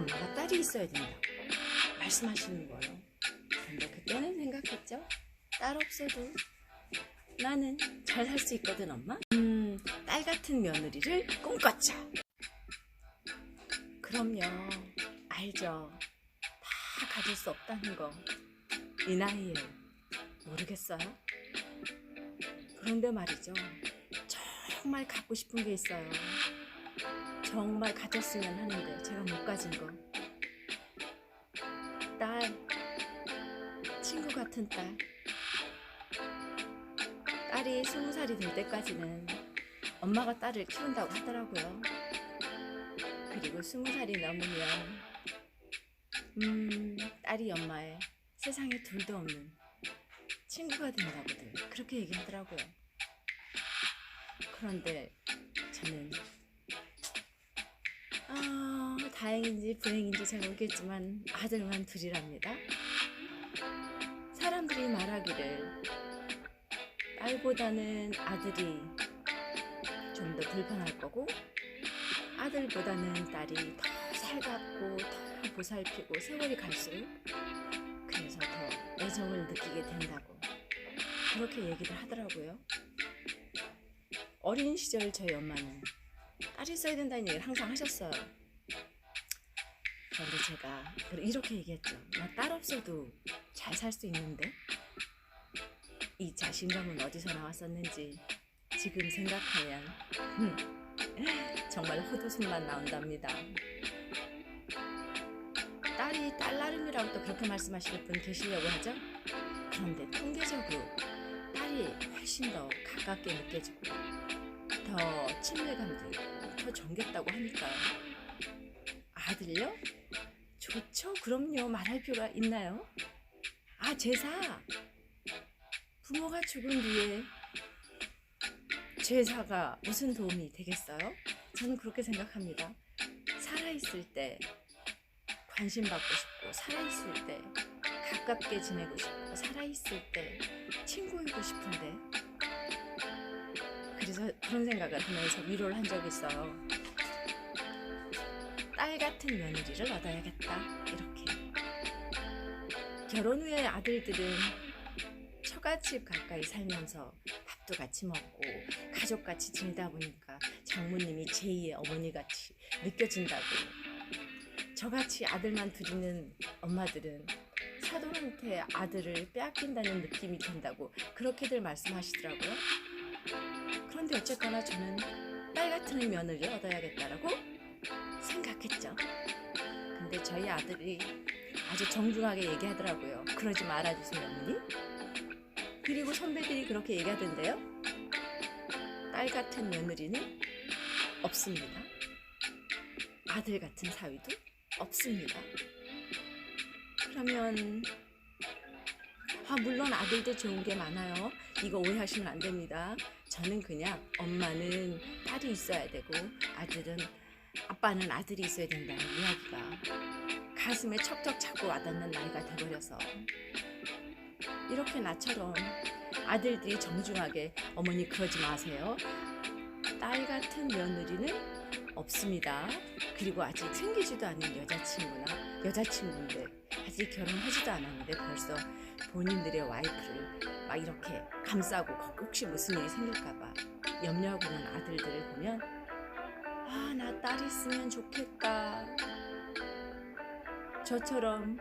엄마가 딸이 있어야 된다고 말씀하시는 거예요. 근데 그때는 생각했죠. 딸 없어도 나는 잘 살 수 있거든, 엄마. 음, 딸 같은 며느리를 꿈꿨죠. 그럼요. 알죠. 다 가질 수 없다는 거. 이 나이에 모르겠어요? 그런데 말이죠. 정말 갖고 싶은 게 있어요. 정말 가졌으면 하는데 제가 못 가진 거. 딸, 친구 같은 딸. 딸이 스무 살이 될 때까지는 엄마가 딸을 키운다고 하더라고요. 그리고 스무 살이 넘으면 음, 딸이 엄마의 세상에 둘도 없는 친구가 된다고들 그렇게 얘기하더라고요. 그런데 저는 아, 다행인지 불행인지 잘 모르겠지만 아들만 둘이랍니다. 사람들이 말하기를 딸보다는 아들이 좀 더 불편할 거고 아들보다는 딸이 더 살갑고 더 보살피고 세월이 갈수록 그래서 더 애정을 느끼게 된다고 그렇게 얘기를 하더라고요. 어린 시절 저희 엄마는 딸이 있어야 된다는 얘기를 항상 하셨어요. 그런데 제가 이렇게 얘기했죠. 나 딸 없어도 잘 살 수 있는데 이 자신감은 어디서 나왔었는지 지금 생각하면 음, 정말 헛웃음만 나온답니다. 딸이 딸 나름이라고 또 그렇게 말씀하시는 분 계시려고 하죠? 그런데 통계적으로 딸이 훨씬 더 가깝게 느껴지고 더 친밀감도 있고 더 정겹다고 하니까요. 아들요? 좋죠. 그럼요. 말할 필요가 있나요? 아, 제사. 부모가 죽은 뒤에 제사가 무슨 도움이 되겠어요? 저는 그렇게 생각합니다. 살아있을 때 관심 받고 싶고, 살아있을 때 가깝게 지내고 싶고, 살아있을 때 친구이고 싶은데. 그래서 그런 생각을 하면서 위로를 한 적이 있어요. 딸 같은 며느리를 얻어야겠다. 이렇게. 결혼 후에 아들들은 처갓집 가까이 살면서 밥도 같이 먹고 가족같이 지내다 보니까 장모님이 제2의 어머니같이 느껴진다고. 저같이 아들만 둘이는 엄마들은 사돈한테 아들을 빼앗긴다는 느낌이 든다고 그렇게들 말씀하시더라고요. 그런데 어쨌거나 저는 딸 같은 며느리를 얻어야겠다라고 생각했죠. 근데 저희 아들이 아주 정중하게 얘기하더라고요. 그러지 말아주세요, 어머니. 그리고 선배들이 그렇게 얘기하던데요. 딸 같은 며느리는 없습니다. 아들 같은 사위도 없습니다. 그러면 아, 물론 아들도 좋은 게 많아요. 이거 오해하시면 안 됩니다. 저는 그냥 엄마는 딸이 있어야 되고 아들은 아빠는 아들이 있어야 된다는 이야기가 가슴에 척척 차고 와닿는 나이가 돼버려서 이렇게 나처럼 아들들이 정중하게 어머니 그러지 마세요. 딸 같은 며느리는 없습니다. 그리고 아직 생기지도 않은 여자친구나 여자친구인데 아직 결혼하지도 않았는데 벌써 본인들의 와이프를 막 이렇게 감싸고 혹시 무슨 일이 생길까봐 염려하고 있는 아들들을 보면 아, 나 딸 있으면 좋겠다. 저처럼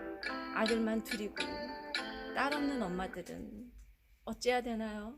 아들만 둘이고 딸 없는 엄마들은 어째야 되나요?